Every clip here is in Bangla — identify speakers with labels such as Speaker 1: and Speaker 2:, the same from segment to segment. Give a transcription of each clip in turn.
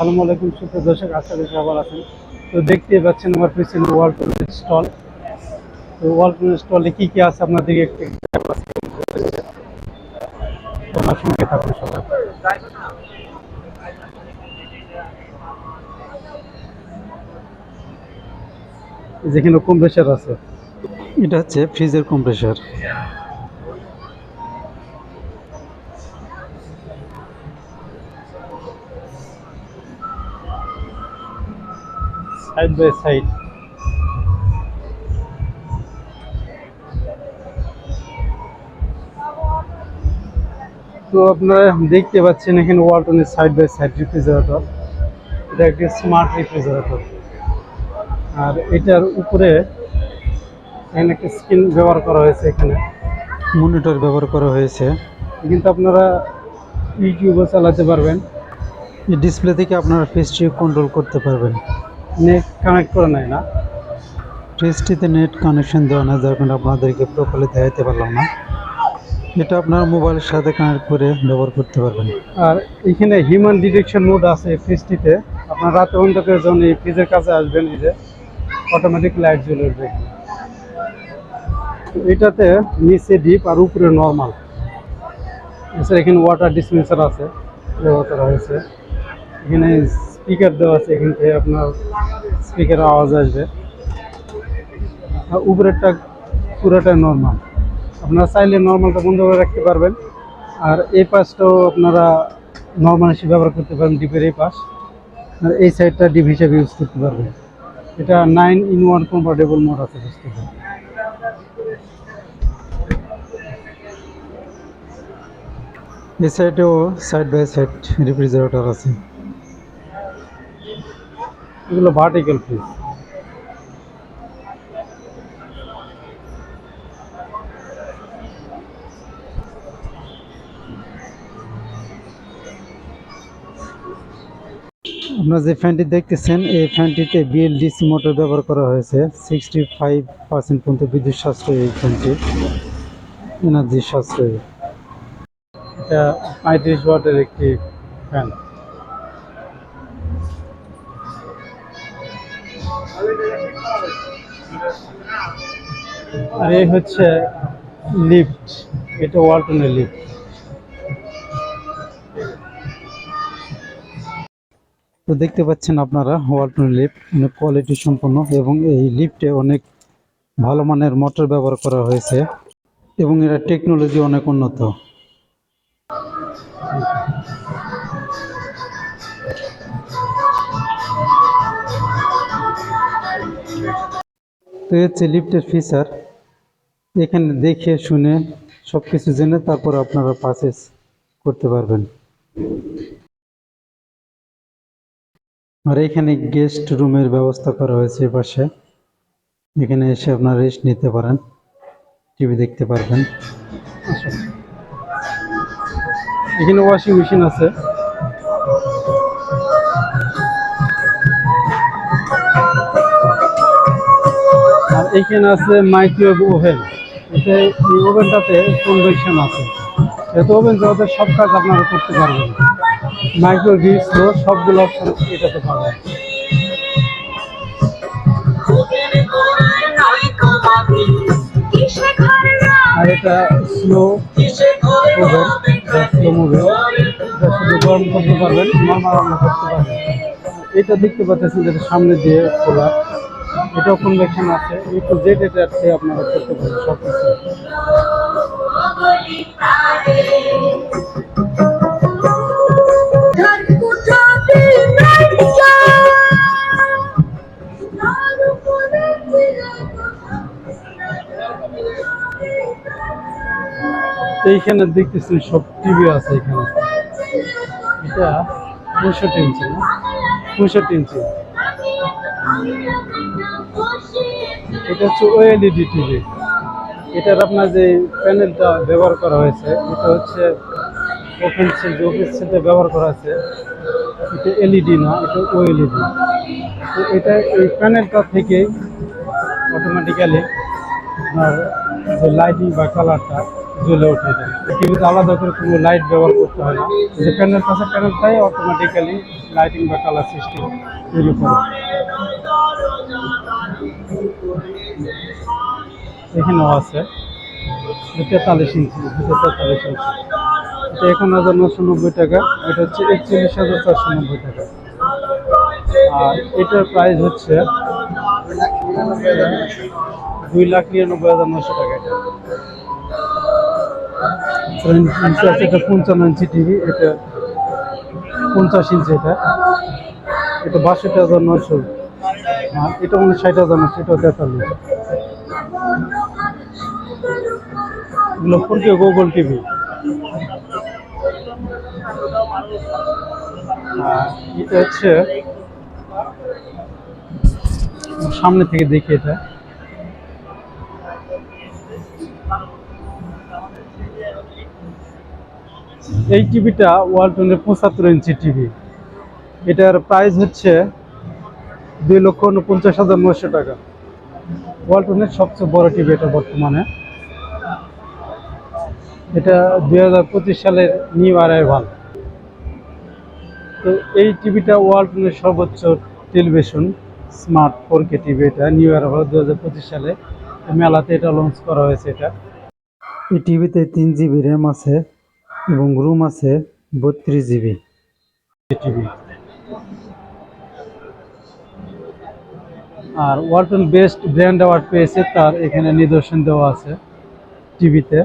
Speaker 1: আসসালামু আলাইকুম সুপ্রিয় দর্শক, আশা করি সবাই আছেন। তো দেখতেই পাচ্ছেন আমার পিছনে ওয়াল স্টল তো ওয়াল স্টলে কি কি আছে আপনাদেরকে একটু তো সঙ্গে থাকুন সবাই যেখানে কম্প্রেসার আছে। এটা হচ্ছে ফ্রিজের কম্প্রেসার সাইড বাই সাইড। তো আপনারা দেখতে পাচ্ছেন এখানে ওয়ালটনের সাইড বাই সাইড রেফ্রিজারেটর। এটা একটি স্মার্ট রেফ্রিজারেটর। আর এটার উপরে এখানে একটা স্ক্রিন ব্যবহার করা হয়েছে এখানে। মনিটর ব্যবহার করা হয়েছে। কিন্তু আপনারা ইউটিউবও চালাতে পারবেন। ডিসপ্লে থেকে আপনারা ফেসটি কন্ট্রোল করতে পারবেন। নেট কানেক্ট করে নেয় না। ফেসটিতে নেট কানেকশন দেওয়া না যার কারণে আপনাদেরকে প্রপারলি দেখাতে পারলাম না। এটা আপনার মোবাইলের সাথে কানেক্ট করে ব্যবহার করতে পারবেন। আর এখানে হিউম্যান ডিটেকশন মোড আছে ফ্রিজটিতে। আপনার রাতে অন্ধকারের জন্য এই ফ্রিজের কাছে আসবেন এই যে অটোমেটিক লাইট জ্বলে উঠবে এটাতে নিচে ডিপ আর উপরে নর্মাল এছাড়া এখানে ওয়াটার ডিসপেন্সার আছে ব্যবহার করা হয়েছে। এখানে স্পিকার দেওয়া আছে, এখান থেকে আপনার স্পিকারের আওয়াজ আসবে। আর উপরেরটা পুরোটা নর্মাল আপনারা চাইলে নর্মালটা বন্ধ করে রাখতে পারবেন। আর এই পাশটাও আপনারা নর্মাল হিসেবে ব্যবহার করতে পারেন ডিপের এই পাশ। আর এই সাইডটা ডিপ হিসেবে ইউজ করতে পারবেন। এটা nine in one comfortable mode আছে, বুঝতে পারেন এই সাইডেও সাইড বাই সাইড রেফ্রিজারেটর আছে। এগুলো ভার্টিক্যাল ফ্রিজ আপনারা যে ফ্যানটি দেখতেছেন, এই ফ্যানটিতে বিএলডিসি মোটর ব্যবহার করা হয়েছে। সিক্সটি ফাইভ পার্সেন্ট পর্যন্ত বিদ্যুৎ সাশ্রয়ী এই ফ্যানটি। এনার্জি সাশ্রয়ী। এটা পঁয়ত্রিশ ওয়াটের একটি ফ্যান আর এই হচ্ছে লিফট, এটা ওয়ালটনের লিফট। তো দেখতে পাচ্ছেন আপনারা ওয়ালটন লিফট অনেক কোয়ালিটি সম্পন্ন, এবং এই লিফটে অনেক ভালো মানের মোটর ব্যবহার করা হয়েছে, এবং এর টেকনোলজি অনেক উন্নত। তো হচ্ছে লিফটের ফিচার এখানে দেখে, শুনে সব কিছু জেনে তারপর আপনারা পারচেস করতে পারবেন। আর এখানে গেস্ট রুমের ব্যবস্থা করা হয়েছে পাশে। এখানে এসে আপনারা রেস্ট নিতে পারেন। টিভি দেখতে পারবেন। এখানে ওয়াশিং মেশিন আছে। এখানে আছে মাইক্রোওয়েভ ওভেন। এতে এই ওভেনটাতে কনভেকশন আছে। এত ওভেন যাতে সব কাজ আপনারা করতে পারবেন। মাইক্রো ডিসপ্লো সবগুলো অপশন এটাতে পাবেন। আর এটা স্লো ওভেন স্লো মুভে এটা শুধু গরম করতে পারবেন, নর্মাল রান্না করতে পারবেন। এটা দেখতে পাচ্ছেন যেটা সামনে দিয়ে খোলা। এটাও কনভেকশন আছে, এই টু জেড এটাতে আপনারা করতে পারবেন সব কিছু এইখানে দেখতেছি সব টিভি আছে এখানে। এটা পঁয়ষট্টি ইঞ্চি না? পঁয়ষট্টি ইঞ্চি। এটা হচ্ছে ওএলইডি টিভি এটার আপনার যে প্যানেলটা ব্যবহার করা হয়েছে, এটা হচ্ছে ওপেন সেল যে ওপেন ব্যবহার করা আছে এটা এলইডি না, এটা ওএলইডি তো এটা এই প্যানেলটা থেকে অটোমেটিক্যালি আপনার যে লাইটিং বা কালারটা জ্বলে ওঠে এটা টিভিতে আলাদা করে কোনো লাইট ব্যবহার করতে হয় না। যে প্যানেল আছে প্যানেলটাই অটোমেটিক্যালি লাইটিং বা কালার সিস্টেম তৈরি করে। এখানেও আছে। তেতাল্লিশ ইঞ্চি তেতাল্লিশ ইঞ্চি। এটা একান্ন হাজার নশো নব্বই টাকা, এটা হচ্ছে একচল্লিশ হাজার চারশো নব্বই টাকা। আর এটার প্রাইস হচ্ছে দুই লাখ নিরানব্বই হাজার নশো টাকা এটা। পঞ্চান্ন ইঞ্চি টিভি, এটা পঞ্চাশ ইঞ্চি এটা। এটা বাষট্টি হাজার নশো এটা ষাট হাজার নশো এটা তেতাল্লিশ। Four Google TV? এটা হচ্ছে সামনে থেকে দেখি এটা। এই টিভিটা ওয়ালটনের পঁচাত্তর ইঞ্চি টিভি। এটার প্রাইস হচ্ছে দুই লক্ষ উনপঞ্চাশ হাজার নয়শো টাকা। ওয়ার্ল্ড ওয়ালটনের সবচেয়ে বড় টিভি এটা বর্তমানে। এটা দুই হাজার পঁচিশ সালের নিউ অ্যারাইভাল। তো এই টিভিটা ওয়ালটনের সর্বোচ্চ television, smart four K TV এটা, নিউ অ্যারাইভাল দু সালে। মেলাতে এটা লঞ্চ করা হয়েছে এটা। এই টিভিতে তিন জিবি র্যাম আছে এবং রুম আছে বত্রিশ জিবি। টিভি। আর ওয়ালটন বেস্ট ব্র্যান্ড অ্যাওয়ার্ড পেয়েছে তার এখানে নিদর্শন দেওয়া আছে টিভিতে।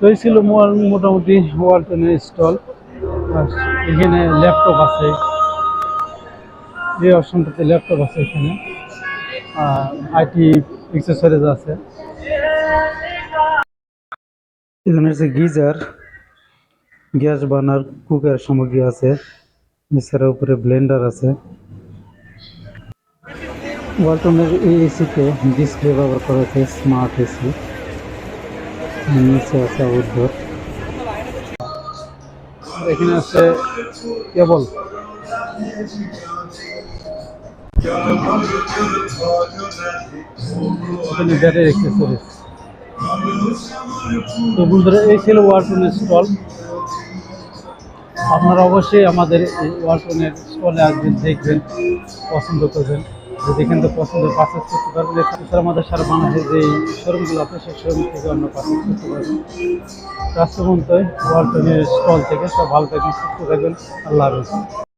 Speaker 1: তো এই ছিল মোটামুটি ওয়ালটনের স্টল। আর এখানে ল্যাপটপ আছে। এই অপশনটাতে ল্যাপটপ আছে এখানে। আইটি এক্সেসরিজ আছে। এখানে আছে গিজার। গ্যাস বার্নার, কুকার সামগ্রী আছে। এছাড়া উপরে ব্লেন্ডার আছে। ওয়ালটনের এসিতে ডিসপ্লে ব্যবহার করা হয়েছে স্মার্ট এসি। নিচে আছে আউটডোর এখানে আছে কেবল তো বন্ধুরা, এই ছিল ওয়ালটনের স্টল আপনারা অবশ্যই আমাদের এই ওয়ালটনের স্টলে আসবেন, দেখবেন, পছন্দ করবেন। কিন্তু থেকে পছন্দ পারচেস করতে পারবেন এছাড়া আমাদের সারা বাংলাদেশের যে শোরুমগুলো আছে, সেই শোরুম থেকে আমরা পারচেস করতে পারবেন রাষ্ট্রমন্ত্রী ওয়ার্ল্ড স্টল থেকে সব ভালো থাকবেন, সুস্থ থাকবেন। আল্লাহ হাফেজ।